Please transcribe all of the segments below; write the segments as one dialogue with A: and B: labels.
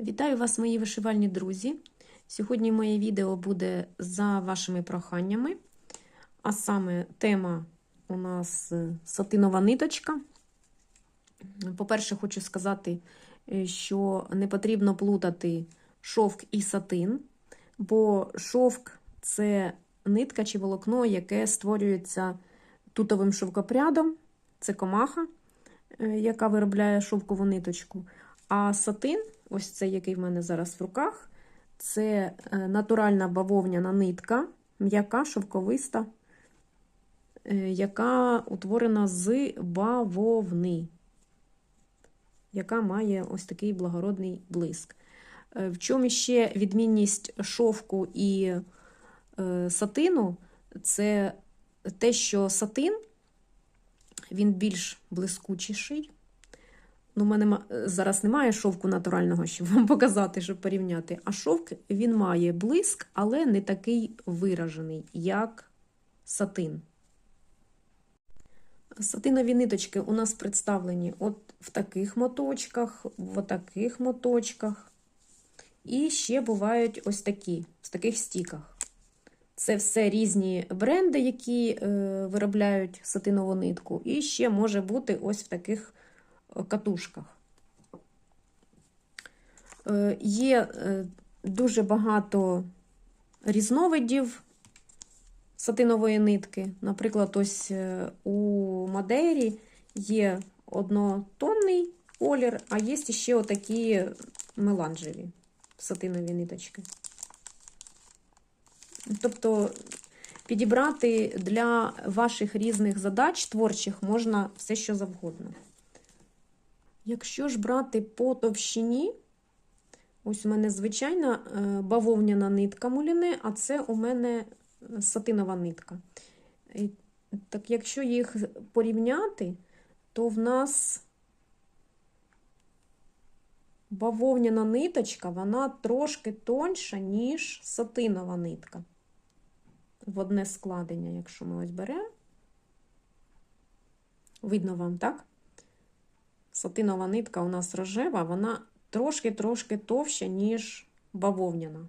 A: Вітаю вас, мої вишивальні друзі! Сьогодні моє відео буде за вашими проханнями, а саме тема у нас е, сатинова ниточка. По-перше, хочу сказати, е, що не потрібно плутати шовк і сатин, бо шовк це нитка чи волокно, яке створюється тутовим шовкопрядом, це комаха, е, яка виробляє шовкову ниточку. А сатин, ось цей, який в мене зараз в руках, це е, натуральна бавовняна нитка, м'яка шовковиста, е, яка утворена з бавовни, яка має ось такий благородний блиск. Е, В чому ще відмінність шовку і сатину? Це те, що сатин він більш блискучіший. Ну, У мене зараз немає шовку натурального, щоб вам показати, щоб порівняти. А шовк він має блиск, але не такий виражений, як сатин. Сатинові ниточки у нас представлені от в таких моточках, в таких моточках. І ще бувають ось такі, в таких стіках. Це все різні бренди, які е, виробляють сатинову нитку. І ще може бути ось в таких катушках. Е, Є е, дуже багато різновидів сатинової нитки. Наприклад, ось е, у Мадейрі є однотонний колір, а є ще отакі меланжеві сатинові ниточки. Тобто підібрати для ваших різних задач творчих можна все, що завгодно. Якщо ж брати по товщині, ось у мене звичайна бавовняна нитка муліне, а це у мене сатинова нитка. Так, якщо їх порівняти, то в нас бавовняна ниточка, вона трошки тоньша, ніж сатинова нитка. В одне складення, якщо ми ось беремо, видно вам, так? Сатинова нитка у нас рожева, вона трошки-трошки товща, ніж бавовняна.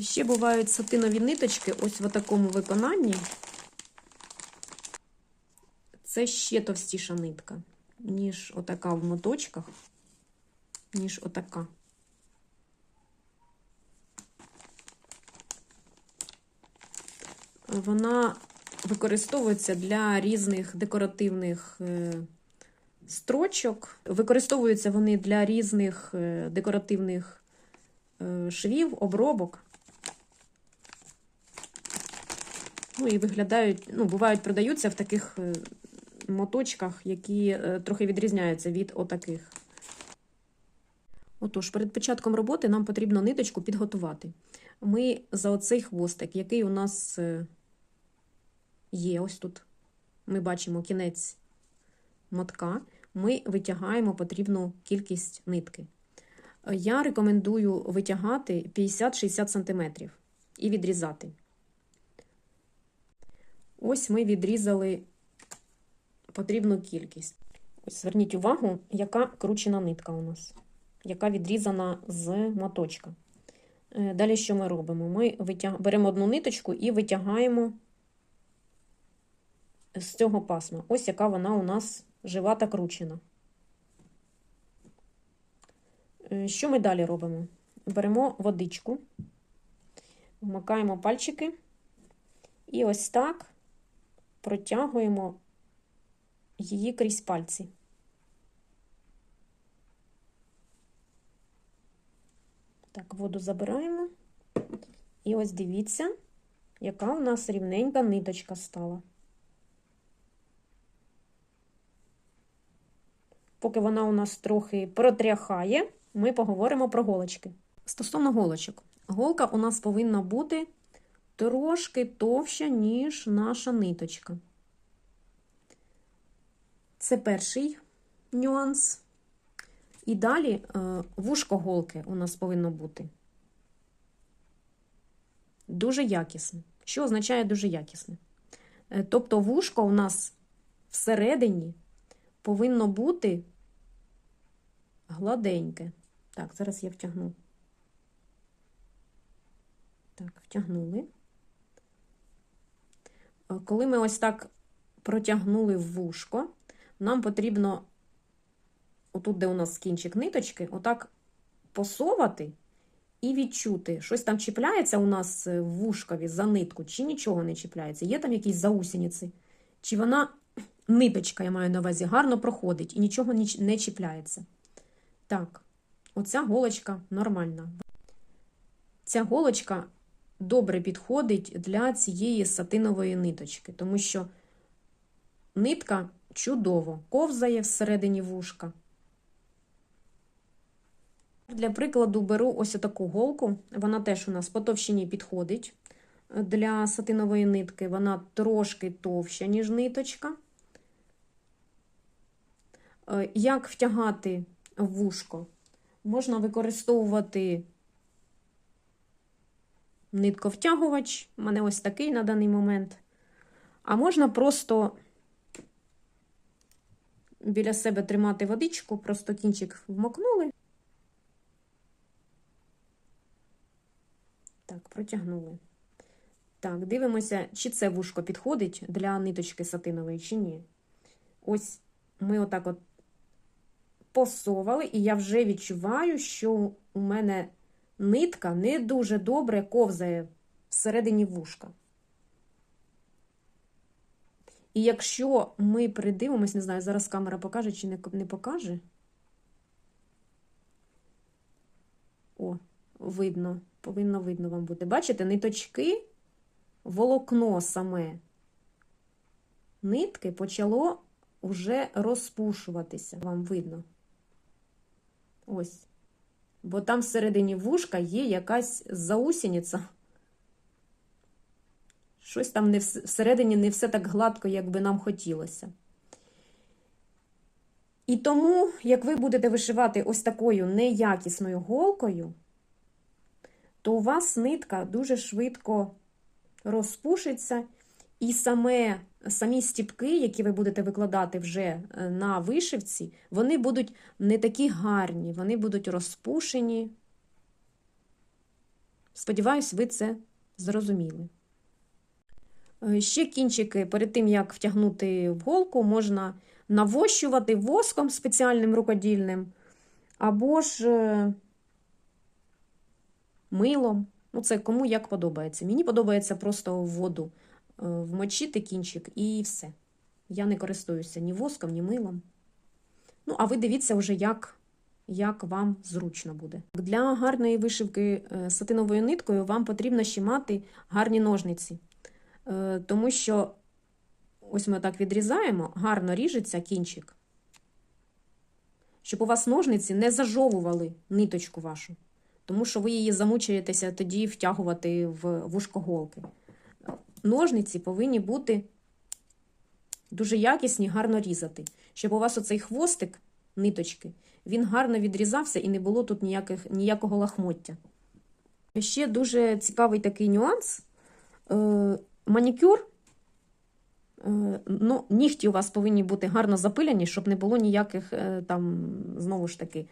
A: Ще бувають сатинові ниточки, ось в такому виконанні. Це ще товстіша нитка, ніж отака в моточках, ніж отака. Вона використовується для різних декоративних строчок. Використовуються вони для різних декоративних швів, обробок. Ну і виглядають, ну, бувають, продаються в таких моточках, які трохи відрізняються від отаких. Отож, перед початком роботи нам потрібно ниточку підготувати. Ми за оцей хвостик, який у нас є ось тут, ми бачимо кінець мотка, ми витягаємо потрібну кількість нитки. Я рекомендую витягати 50-60 см і відрізати. Ось ми відрізали потрібну кількість. Ось Зверніть увагу, яка кручена нитка у нас, яка відрізана з моточка. Далі що ми робимо? Ми витяг... беремо одну ниточку і витягаємо з цього пасма. Ось яка вона у нас жива та кручена. Що ми далі робимо? Беремо водичку, вмикаємо пальчики і ось так протягуємо її крізь пальці. Так, воду забираємо. І ось дивіться, яка у нас рівненька ниточка стала. Поки вона у нас трохи протряхає, ми поговоримо про голочки. Стосовно голочок, голка у нас повинна бути трошки товща, ніж наша ниточка. Це перший нюанс. І далі вушко голки у нас повинно бути дуже якісне. Що означає дуже якісне? Тобто вушко у нас всередині повинно бути гладеньке. Так, зараз я втягну. Так, втягнули. Е, Коли ми ось так протягнули в вушко, нам потрібно, отут, де у нас кінчик ниточки, отак посовати і відчути, щось там чіпляється у нас е, в вушкові за нитку, чи нічого не чіпляється. Є там якісь заусениці, чи вона ниточка, я маю на увазі, гарно проходить і нічого не чіпляється. Так, оця голочка нормальна. Ця голочка добре підходить для цієї сатинової ниточки, тому що нитка чудово ковзає всередині вушка. Для прикладу беру ось таку голку. Вона теж у нас по товщині підходить для сатинової нитки. Вона трошки товща, ніж ниточка. Е, Як втягати вушко? Можна використовувати нитковтягувач. У мене ось такий на даний момент. А можна просто біля себе тримати водичку, просто кінчик вмокнули. Так, протягнули. Так, дивимося, чи це вушко підходить для ниточки сатинової, чи ні. Ось ми отак от посовали, і я вже відчуваю, що у мене нитка не дуже добре ковзає всередині вушка. І якщо ми придивимось, не знаю, зараз камера покаже чи не, не покаже. О, видно, повинно видно вам бути. Бачите, ниточки, волокно саме нитки почало вже розпушуватися. Вам видно. Ось. Бо там всередині вушка є якась заусениця. Щось там не вс- всередині не все так гладко, як би нам хотілося. І тому, як ви будете вишивати ось такою неякісною голкою, то у вас нитка дуже швидко розпушиться, і саме, самі стіпки, які ви будете викладати вже е, на вишивці, вони будуть не такі гарні, вони будуть розпушені. Сподіваюсь, ви це зрозуміли. Е, Ще кінчики перед тим, як втягнути в голку, можна навощувати воском спеціальним рукодільним, або ж е, милом. Ну, це кому як подобається. Мені подобається просто воду вмочити кінчик і все. Я не користуюся ні воском, ні милом. Ну, а ви дивіться вже, як, як вам зручно буде. Для гарної вишивки е, сатиновою ниткою вам потрібно ще мати гарні ножниці. Е, Тому що ось ми так відрізаємо, гарно ріжеться кінчик, щоб у вас ножниці не зажовували ниточку вашу, тому що ви її замучаєтеся тоді втягувати в вушкоголки. Ножниці повинні бути дуже якісні, гарно різати, щоб у вас оцей хвостик ниточки, він гарно відрізався і не було тут ніяких, ніякого лахмоття. Ще дуже цікавий такий нюанс. Е, манікюр, е, ну, нігті у вас повинні бути гарно запиляні, щоб не було ніяких е, там, знову ж таки,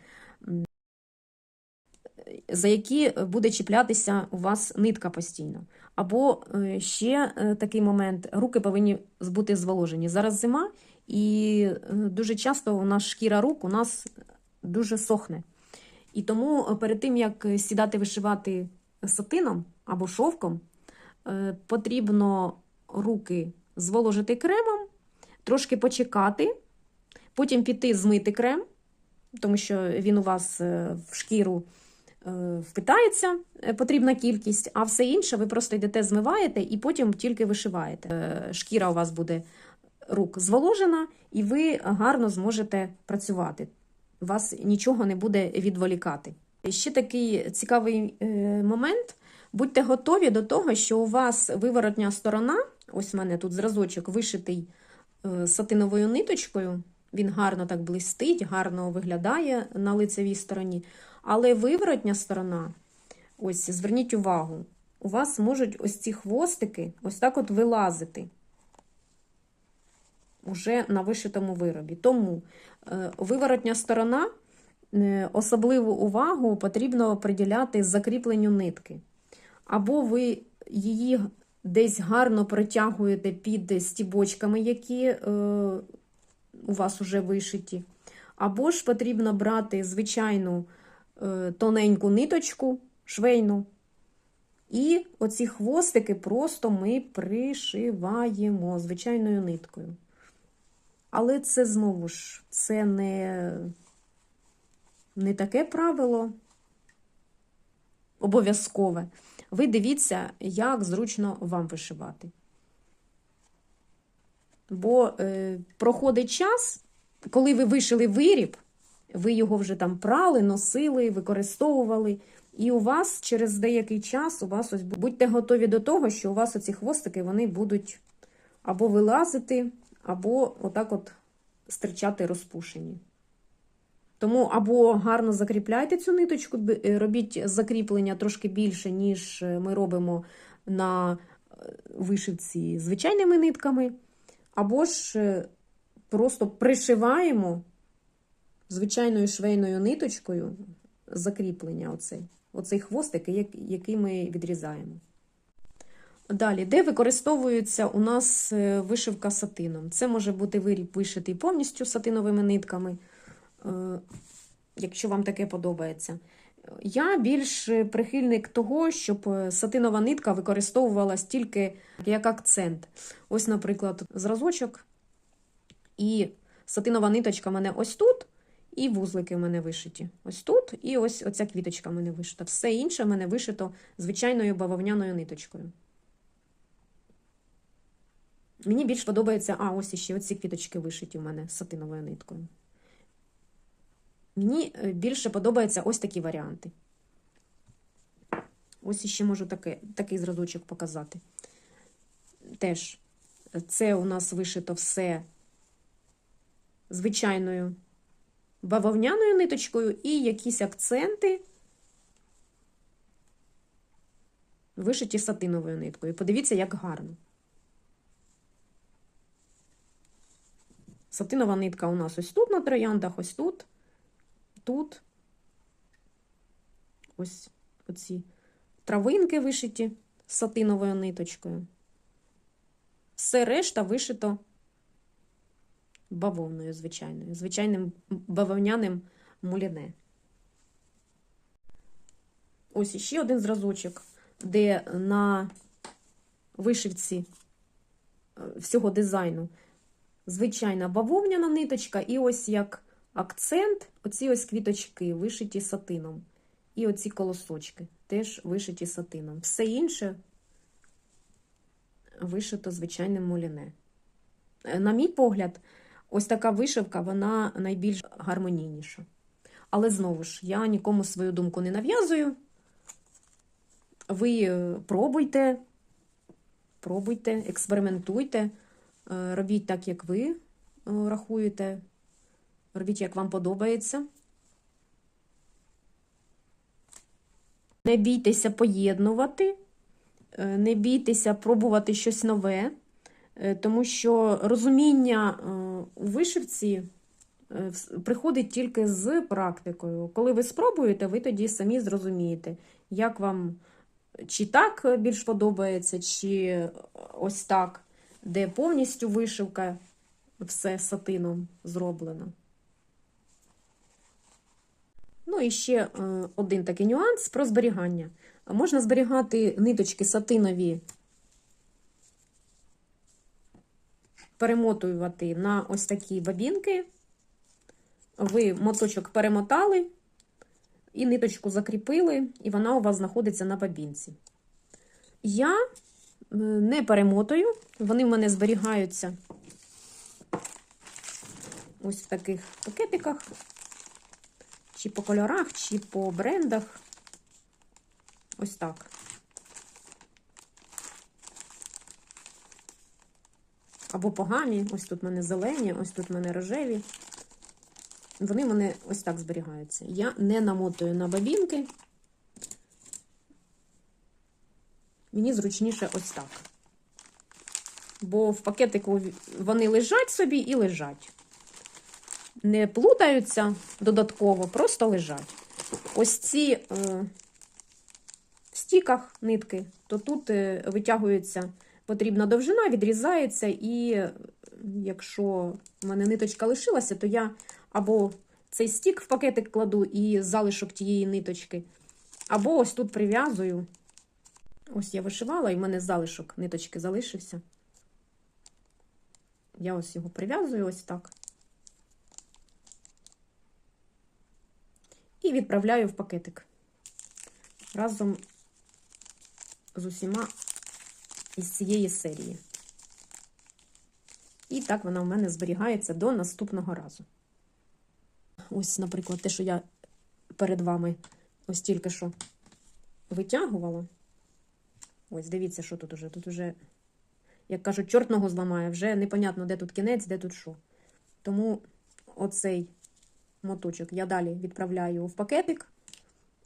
A: за які буде чіплятися у вас нитка постійно. Або е, ще е, такий момент, руки повинні бути зволожені. Зараз зима, і е, дуже часто у нас шкіра рук у нас дуже сохне. І тому перед тим, як сідати вишивати сатином або шовком, потрібно руки зволожити кремом, трошки почекати, потім піти змити крем, тому що він у вас в шкіру впитається е, потрібна кількість, а все інше ви просто йдете, змиваєте і потім тільки вишиваєте. Е, Шкіра у вас буде рук зволожена, і ви гарно зможете працювати. Вас нічого не буде відволікати. Ще такий цікавий е, момент. Будьте готові до того, що у вас виворотня сторона, ось в мене тут зразочок вишитий е, сатиновою ниточкою, він гарно так блистить, гарно виглядає на лицевій стороні. Але виворотня сторона, ось зверніть увагу, у вас можуть ось ці хвостики ось так от вилазити. уже на вишитому виробі. Тому е, виворотня сторона е, особливу увагу потрібно приділяти закріпленню нитки. Або ви її десь гарно протягуєте під стібочками, які е, у вас вже вишиті. Або ж потрібно брати звичайну е, тоненьку ниточку, швейну, і оці хвостики просто ми пришиваємо звичайною ниткою. Але це знову ж, це не, не таке правило обов'язкове. Ви дивіться, як зручно вам вишивати. Бо е, проходить час, коли ви вишили виріб, ви його вже там прали, носили, використовували. І у вас через деякий час у вас ось будьте готові до того, що у вас оці хвостики вони будуть або вилазити, або отак от стирчати розпушені. Тому або гарно закріпляйте цю ниточку, робіть закріплення трошки більше, ніж ми робимо на е, вишивці звичайними нитками, або ж е, просто пришиваємо звичайною швейною ниточкою закріплення оцей, оцей хвостик, який ми відрізаємо. Далі, де використовується у нас е, вишивка сатином? Це може бути виріб вишитий повністю сатиновими нитками, е, якщо вам таке подобається. Я більш прихильник того, щоб е, сатинова нитка використовувалась тільки як акцент. Ось, наприклад, зразочок, і сатинова ниточка в мене ось тут, і вузлики в мене вишиті. Ось тут, і ось оця квіточка в мене вишита. Все інше в мене вишито звичайною бавовняною ниточкою. Мені більш подобається, а ось іще оці квіточки вишиті в мене сатиновою ниткою. Мені е, більше подобаються ось такі варіанти. Ось іще можу таке, такий зразочок показати. Теж це у нас вишито все звичайною бавовняною ниточкою і якісь акценти вишиті сатиновою ниткою. Подивіться, як гарно. Сатинова нитка у нас ось тут на трояндах, ось тут, тут. Ось оці травинки вишиті сатиновою ниточкою. Все решта вишито бавовною звичайною, звичайним бавовняним муліне. Ось іще один зразочок, де на вишивці е, всього дизайну звичайна бавовняна ниточка, і ось як акцент, оці ось квіточки вишиті сатином. І оці колосочки теж вишиті сатином. Все інше вишито звичайним муліне. Е, На мій погляд, ось така вишивка, вона найбільш гармонійніша. Але знову ж, я нікому свою думку не нав'язую. Ви е, пробуйте, пробуйте, експериментуйте, е, робіть так, як ви рахуєте, робіть, як вам подобається. Не бійтеся поєднувати, е, не бійтеся пробувати щось нове, е, тому що розуміння е, у вишивці приходить тільки з практикою. Коли ви спробуєте, ви тоді самі зрозумієте, як вам чи так більш подобається, чи ось так, де повністю вишивка все сатином зроблено. Ну і ще е, один такий нюанс про зберігання. Можна зберігати ниточки сатинові, перемотувати на ось такі бабінки. Ви моточок перемотали і ниточку закріпили, і вона у вас знаходиться на бабінці. Я е, не перемотую, вони в мене зберігаються ось в таких пакетиках чи по кольорах, чи по брендах. Ось так. Або по гамі. Ось тут в мене зелені, ось тут в мене рожеві. Вони в мене ось так зберігаються. Я не намотую на бабінки. Мені зручніше ось так. бо в пакетику вони лежать собі і лежать. Не плутаються додатково, просто лежать. Ось ці е, в стіках нитки, то тут е, витягується потрібна довжина, відрізається, і е, якщо в мене ниточка лишилася, то я або цей стік в пакетик кладу і залишок тієї ниточки, або ось тут прив'язую. Ось я вишивала, і в мене залишок ниточки залишився. Я ось його прив'язую ось так. І відправляю в пакетик разом з усіма із цієї серії. І так вона в мене зберігається до наступного разу. Ось, наприклад, те, що я перед вами ось тільки що витягувала. Ось, дивіться, що тут уже. Тут уже, як кажуть, чорт ногу зламає, вже непонятно, де тут кінець, де тут що. Тому оцей моточок я далі відправляю в пакетик,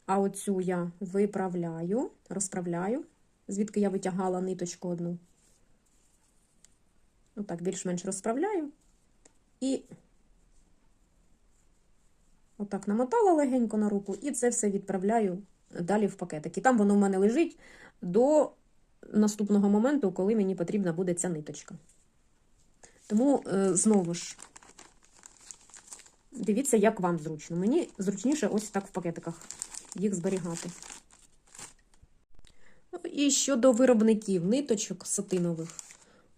A: а оцю я виправляю, розправляю, звідки я витягала ниточку одну. Отак, більш-менш розправляю. І отак намотала легенько на руку, і це все відправляю далі в пакетик. І там воно в мене лежить до наступного моменту, коли мені потрібна буде ця ниточка. Тому, е, знову ж, дивіться, як вам зручно. Мені зручніше ось так в пакетиках їх зберігати. Ну, І щодо виробників ниточок сатинових,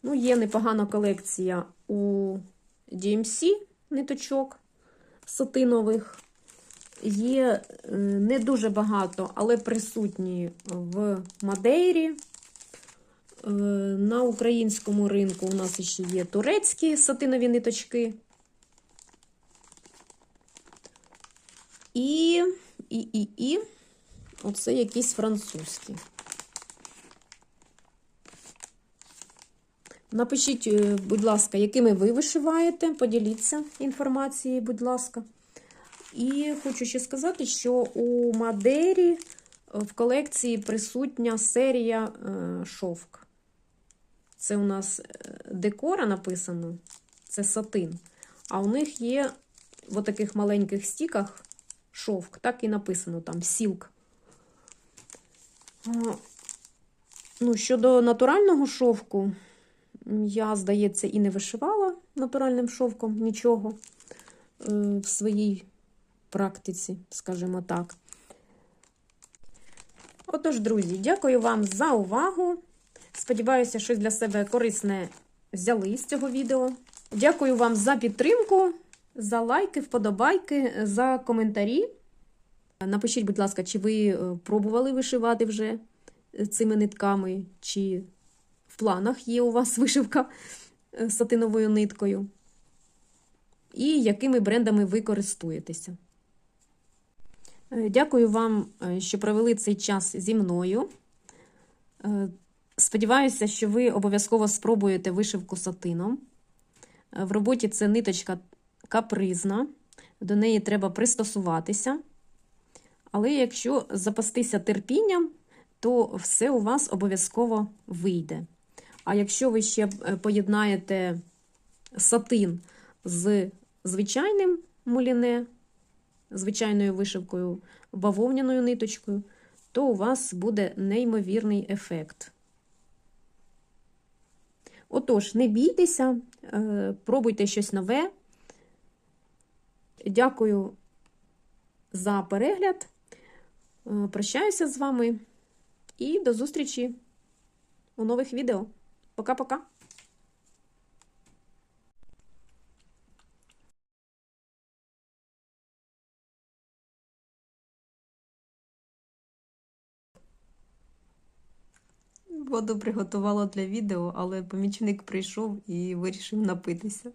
A: ну, є непогана колекція у DMC ниточок сатинових. Є е, не дуже багато, але присутні в Мадейрі. Е, На українському ринку у нас ще є турецькі сатинові ниточки. І, і, і, і, оце якісь французькі. Напишіть, е, будь ласка, якими ви вишиваєте, поділіться інформацією, будь ласка. І хочу ще сказати, що у Мадері в колекції присутня серія е, шовк. Це у нас е, декора написано, це сатин. А у них є в таких маленьких стіках шовк, так і написано там сілк. Ну, щодо натурального шовку, я, здається, і не вишивала натуральним шовком нічого е, в своїй практиці, скажімо так. Отож, друзі, дякую вам за увагу. Сподіваюся, щось для себе корисне взяли з цього відео. Дякую вам за підтримку, за лайки, вподобайки, за коментарі. Напишіть, будь ласка, чи ви пробували вишивати вже цими нитками, чи в планах є у вас вишивка сатиновою ниткою. І якими брендами ви користуєтеся. Дякую вам, що провели цей час зі мною. Сподіваюся, що ви обов'язково спробуєте вишивку сатином. В роботі це ниточка капризна, до неї треба пристосуватися. Але якщо запастися терпінням, то все у вас обов'язково вийде. А якщо ви ще поєднаєте сатин з звичайним муліне, звичайною вишивкою, бавовняною ниточкою, то у вас буде неймовірний ефект. Отож, не бійтеся, пробуйте щось нове. Дякую за перегляд. Прощаюся з вами і до зустрічі у нових відео. Пока-пока! Воду приготувала для відео, але помічник прийшов і вирішив напитися.